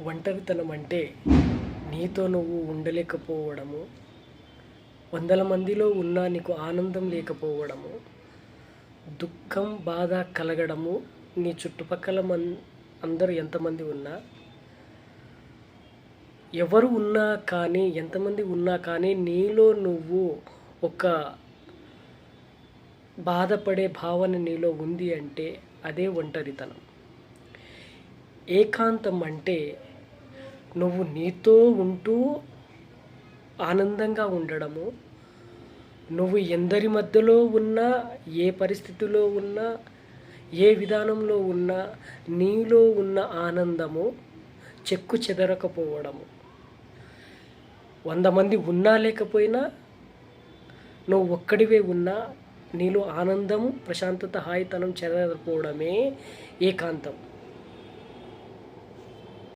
ఒంటరితనం అంటే నీతో నువ్వు ఉండలేకపోవడము. వందల మందిలో ఉన్నా నీకు ఆనందం లేకపోవడము. దుఃఖం బాధ కలగడము. నీ చుట్టుపక్కల మన్ అందరూ ఎంతమంది ఉన్నా. ఎవరు ఉన్నా కానీ ఎంతమంది ఉన్నా కానీ నీలో నువ్వు ఒక బాధపడే భావన నీలో ఉంది అంటే అదే ఒంటరితనం. ఏకాంతం అంటే నువ్వు నీతో ఉంటూ ఆనందంగా ఉండడము నువ్వు ఎందరి మధ్యలో ఉన్నా ఏ పరిస్థితిలో ఉన్నా ఏ విధానంలో ఉన్నా నీలో ఉన్న ఆనందము చెక్కు చెదరకపోవడము. వంద మంది ఉన్నా లేకపోయినా నువ్వు ఒక్కడివే ఉన్నా నీలో ఆనందం ప్రశాంతత హాయితనం చెదరకపోవడమే ఏకాంతం.